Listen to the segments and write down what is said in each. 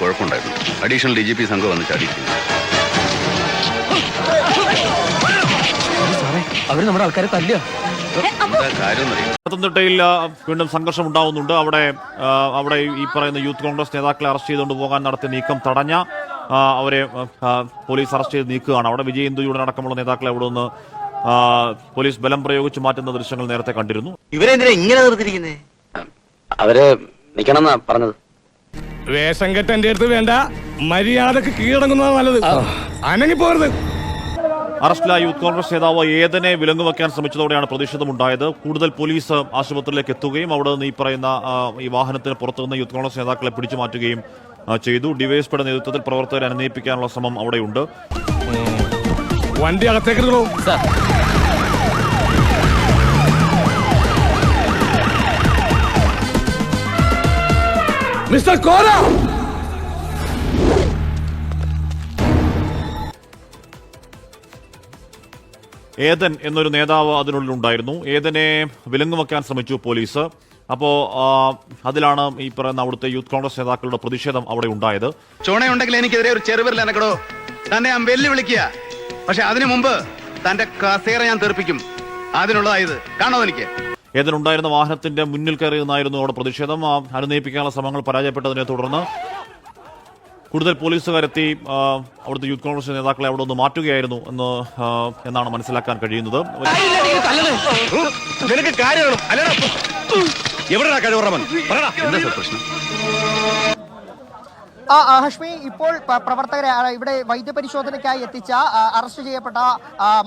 കുഴപ്പമുണ്ടായിരുന്നു. Additional D G P സംഘം വന്ന് ചാടിയിരിക്കുന്നു അവർ നമ്മുടെ ആൾക്കാരെ പത്തനംതിട്ടയിൽ വീണ്ടും സംഘർഷം ഉണ്ടാവുന്നുണ്ട് അവിടെ അവിടെ ഈ പറയുന്ന യൂത്ത് കോൺഗ്രസ് നേതാക്കളെ അറസ്റ്റ് ചെയ്തുകൊണ്ട് പോകാൻ നടത്തിയ നീക്കം തടഞ്ഞ അവരെ പോലീസ് അറസ്റ്റ് ചെയ്ത് നീക്കുകയാണ്. അവിടെ വിജയ് ഇന്ദുയുടെ അടക്കമുള്ള നേതാക്കളെ അവിടെ നിന്ന് പോലീസ് ബലം പ്രയോഗിച്ച് മാറ്റുന്ന ദൃശ്യങ്ങൾ നേരത്തെ കണ്ടിരുന്നു. ഇവരെന്തിനാ ഇങ്ങനെ നിർത്തിരിക്കുന്നേ അവർ നിക്കണമെന്നാ പറഞ്ഞത്. വേഷം കെട്ട് എന്റെ അടുത്ത് വേണ്ട. മര്യാദയ്ക്ക് കീഴടങ്ങുന്നതാണ് നല്ലത്. അനങ്ങി പോരുത് അറസ്റ്റിലായ യൂത്ത് കോൺഗ്രസ് നേതാവ് ഏതനെ വിലങ്ങുവെക്കാൻ ശ്രമിച്ചതോടെയാണ് പ്രതിഷേധമുണ്ടായത്. കൂടുതൽ പോലീസ് ആശുപത്രിയിലേക്ക് എത്തുകയും അവിടെ നിന്ന് ഈ പറയുന്ന ഈ വാഹനത്തിന് പുറത്തുനിന്ന് യൂത്ത് കോൺഗ്രസ് നേതാക്കളെ പിടിച്ചു മാറ്റുകയും ചെയ്തു. ഡിവൈഎസ്പിയുടെ നേതൃത്വത്തിൽ പ്രവർത്തകരെ അനുനയിപ്പിക്കാനുള്ള ശ്രമം അവിടെയുണ്ട്. വണ്ടി അകത്തേക്ക് മിസ്റ്റർ കോര! ഏതൻ എന്നൊരു നേതാവ് അതിനുള്ളിൽ ഉണ്ടായിരുന്നു. ഏതനെ വിലങ്ങുവെക്കാൻ ശ്രമിച്ചു പോലീസ്. അപ്പോ അതിലാണ് ഈ പറയുന്ന അവിടുത്തെ യൂത്ത് കോൺഗ്രസ് നേതാക്കളുടെ പ്രതിഷേധം അവിടെ ഉണ്ടായത്. ചുണയുണ്ടെങ്കിൽ എനിക്കെതിരെ ഒരു ചെറുവിരൽ എനക്കടോ തന്നെ ഞാൻ വെല്ലുവിളിക്കുക. പക്ഷെ അതിനു മുമ്പ് തന്റെ കസേര ഞാൻ തെറിപ്പിക്കും. അതിനുള്ളതായത്. കാണോ എനിക്ക്? ഏതനുണ്ടായിരുന്ന വാഹനത്തിന്റെ മുന്നിൽ കയറി നിന്നായിരുന്നു അവിടെ പ്രതിഷേധം. ആ, അനുനയിപ്പിക്കാനുള്ള ശ്രമങ്ങൾ പരാജയപ്പെട്ടതിനെ തുടർന്ന് കൂടുതൽ പോലീസുകാരെത്തി അവിടുത്തെ യൂത്ത് കോൺഗ്രസ് നേതാക്കളെ അവിടെ ഒന്ന് മാറ്റുകയായിരുന്നു എന്ന് എന്നാണ് മനസ്സിലാക്കാൻ കഴിയുന്നത്. കഴിവുറമൻ എന്താ പ്രശ്നം? ഹഷ്മി ഇപ്പോൾ പ്രവർത്തകരെ ഇവിടെ വൈദ്യപരിശോധനയ്ക്കായി എത്തിച്ച അറസ്റ്റ് ചെയ്യപ്പെട്ട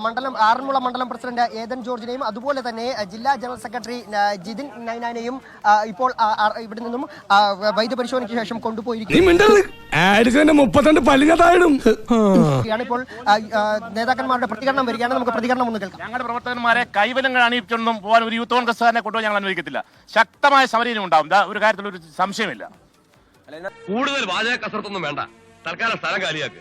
മണ്ഡലം ആറന്മുള മണ്ഡലം പ്രസിഡന്റ് ഏതൻ ജോർജിനെയും അതുപോലെ തന്നെ ജില്ലാ ജനറൽ സെക്രട്ടറി ജിതിൻ നൈനാനെയും ഇപ്പോൾ ഇവിടെ നിന്നും വൈദ്യപരിശോധനയ്ക്ക് ശേഷം കൊണ്ടുപോയിരിക്കുന്നു കൊണ്ടുപോയിരിക്കുകയാണ് ഇപ്പോൾ നേതാക്കന്മാരുടെ പ്രതികരണം വരികയാണ് നമുക്ക് പ്രതികരണം ഒന്ന് കേൾക്കാം. ഞങ്ങളുടെ പ്രവർത്തകന്മാരെ കൈവലങ്ങൾ അണിയിച്ചൊന്നും പോകാൻ ഒരു യൂത്ത് കോൺഗ്രസ്സുകാരനെ കൊണ്ടുപോയി ഞങ്ങൾ അനുവദിക്കത്തില്ല. ശക്തമായ സമരം ഉണ്ടാവും. ഒരു കാര്യത്തിൽ ഒരു സംശയമില്ല. കൂടുതൽ വാചക കസർത്തൊന്നും വേണ്ട. തൽക്കാലം സ്ഥലം കാലിയാക്ക്.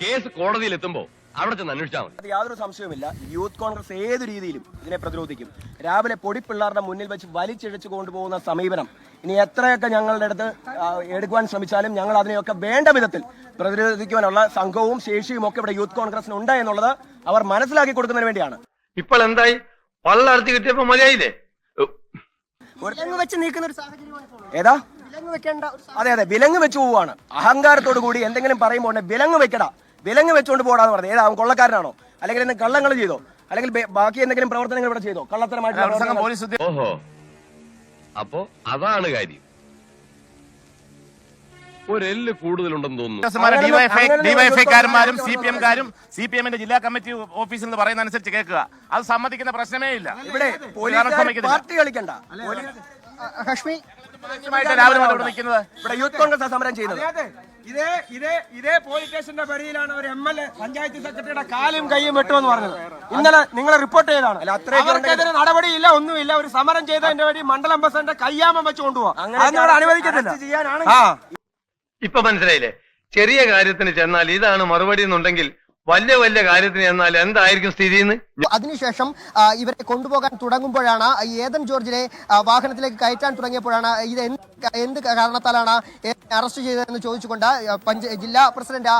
കേസ് കോടതിയിൽ എത്തുമ്പോ അവിടെ ചെന്ന് അന്വേഷിച്ചാൽ മതി. അത് യാതൊരു സംശയവുമില്ല. യൂത്ത് കോൺഗ്രസ് ഏത് രീതിയിലും ഇതിനെ പ്രതിരോധിക്കും. രാവിലെ പൊടിപ്പിള്ളാരുടെ മുന്നിൽ വെച്ച് വലിച്ചിഴച്ചു കൊണ്ടുപോകുന്ന സമീപനം. ഇനി എത്രയൊക്കെ ഞങ്ങളുടെ അടുത്ത് എടുക്കുവാൻ ശ്രമിച്ചാലും ഞങ്ങൾ അതിനെയൊക്കെ വേണ്ട വിധത്തിൽ പ്രതിരോധിക്കുവാനുള്ള സംഘവും ശേഷിയും ഒക്കെ ഇവിടെ യൂത്ത് കോൺഗ്രസിന് ഉണ്ട് എന്നുള്ളത് അവർ മനസ്സിലാക്കി കൊടുക്കുന്നതിന് വേണ്ടിയാണ്. ഇപ്പോൾ എന്തായി? പള്ളർത്തി കിട്ടിയപ്പോ മതിയായില്ലേ. ഏതാ? വിലങ്ങ് വെക്കേണ്ട അതെ അതെ വിലങ്ങ് വെച്ചു പോവാണ് അഹങ്കാരത്തോടു കൂടി എന്തെങ്കിലും പറയുമ്പോൾ ഉടനെ വിലങ്ങ് വെക്കടാ വിലങ്ങ് വെച്ചുകൊണ്ട് പോടാന്ന് പറഞ്ഞത് ഏതാ അവൻ കൊള്ളക്കാരനാണോ അല്ലെങ്കിൽ എന്തെങ്കിലും കള്ളങ്ങൾ ചെയ്തോ അല്ലെങ്കിൽ ബാക്കി എന്തെങ്കിലും പ്രവർത്തനങ്ങൾ ഇവിടെ ചെയ്തോ കള്ളത്തരമായിട്ട് പോലീസ് ഓഹോ അപ്പോ അതാണ് കാര്യം ഒരെല്ല് കൂടുതലുണ്ടെന്ന് തോന്നുന്നു ഡിവൈഎഫ്ഐക്കാരന്മാരും സി പി എംകാരും സി പി എമ്മിന്റെ ജില്ലാ കമ്മിറ്റി ഓഫീസിൽ നിന്ന് പറയുന്ന അനുസരിച്ച് കേൾക്കുക അത് സമ്മതിക്കുന്ന പ്രശ്നമേ ഇല്ല ഇവിടെ. പാർട്ടി കളിക്കണ്ട പോലീസ് നിൽക്കുന്നത്. ഇവിടെ യൂത്ത് കോൺഗ്രസ് സമരം ചെയ്യുന്നത്. ഇതേ ഇതേ ഇതേ പോലീസ് സ്റ്റേഷന്റെ പരിധിയിലാണ് ഒരു എം എൽ എ പഞ്ചായത്ത് സെക്രട്ടറിയുടെ കാലും കൈയും വെട്ടുമെന്ന് പറഞ്ഞത്. ഇന്നലെ നിങ്ങൾ റിപ്പോർട്ട് ചെയ്താണ് അവർക്കെതിരെ നടപടിയില്ല ഒന്നുമില്ല. ഒരു സമരം ചെയ്തതിന്റെ വഴി മണ്ഡലം പ്രസിഡന്റ് കയ്യാമം വെച്ച് കൊണ്ടുപോകാം അനുവദിക്കത്തില്ല. ഇപ്പൊ മനസ്സിലായില്ലേ? ചെറിയ കാര്യത്തിന് ചെന്നാൽ ഇതാണ് മറുപടി എന്നുണ്ടെങ്കിൽ വലിയ വലിയ കാര്യത്തിന് എന്നാൽ എന്തായിരിക്കും സ്ഥിതി അതിനുശേഷം ഇവരെ കൊണ്ടുപോകാൻ തുടങ്ങുമ്പോഴാണ് ഏതൻ ജോർജിനെ വാഹനത്തിലേക്ക് കയറ്റാൻ തുടങ്ങിയപ്പോഴാണ് ഇത് എന്ത് കാരണത്താലാണ് അറസ്റ്റ് ചെയ്തതെന്ന് ചോദിച്ചുകൊണ്ട് ജില്ലാ പ്രസിഡന്റ്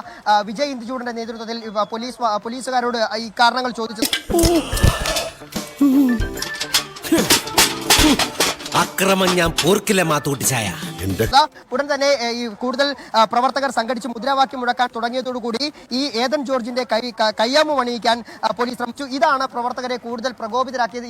വിജയ് ഇന്ദുചൂടിന്റെ നേതൃത്വത്തിൽ പോലീസ് പോലീസുകാരോട് ഈ കാരണങ്ങൾ ചോദിച്ചത്. അക്രമം ഞാൻ പോർക്കില്ല മാത്തൂട്ടിച്ചായ ഉടൻ തന്നെ ഈ കൂടുതൽ പ്രവർത്തകർ സംഘടിച്ച് മുദ്രാവാക്യം മുഴക്കാൻ തുടങ്ങിയതോടുകൂടി ഈ ഏതൻ ജോർജിന്റെ കൈ ക- കയ്യാമം അണിയിക്കാൻ പോലീസ് ശ്രമിച്ചു. ഇതാണ് പ്രവർത്തകരെ കൂടുതൽ പ്രകോപിതരാക്കിയത്.